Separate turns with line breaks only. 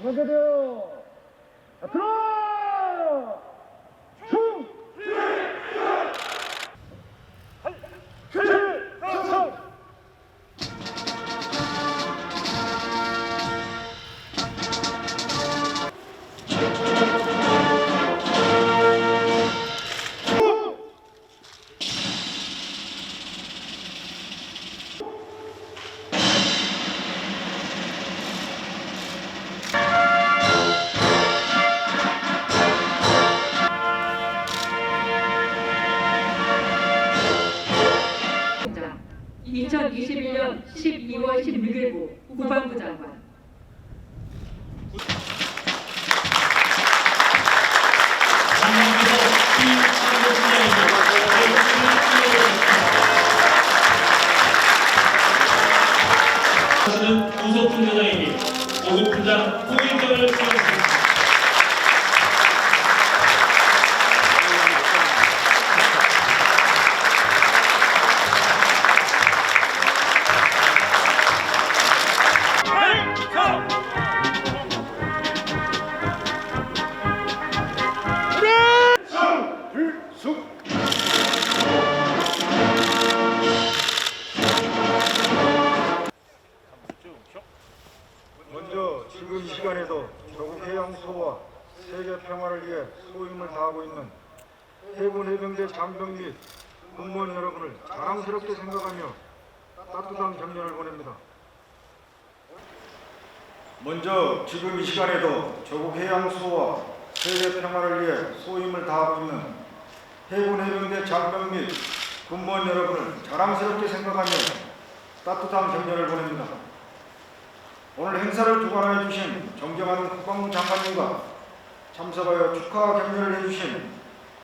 먼저요. 앞으로!
2021년 12월 16일부 국방부 장관
하시는 우석훈 대장에게 고급 분장 후인장을 수여했습니다.
먼저 지금 이 시간에도 조국 해양 소와 세계 평화를 위해 소임을 다하고 있는 해군 해병대 장병 및 군무원 여러분을 자랑스럽게 생각하며 따뜻한 격려를 보냅니다. 먼저 지금 이 시간에도 조국 해양소와 세계 평화를 위해 소임을 다하고 있는 해군 해병대 장병 및 군무원 여러분을 자랑스럽게 생각하며 따뜻한 격려를 보냅니다. 오늘 행사를 주관하여 주신 정경환 국방부 장관님과 참석하여 축하 격려를 해주신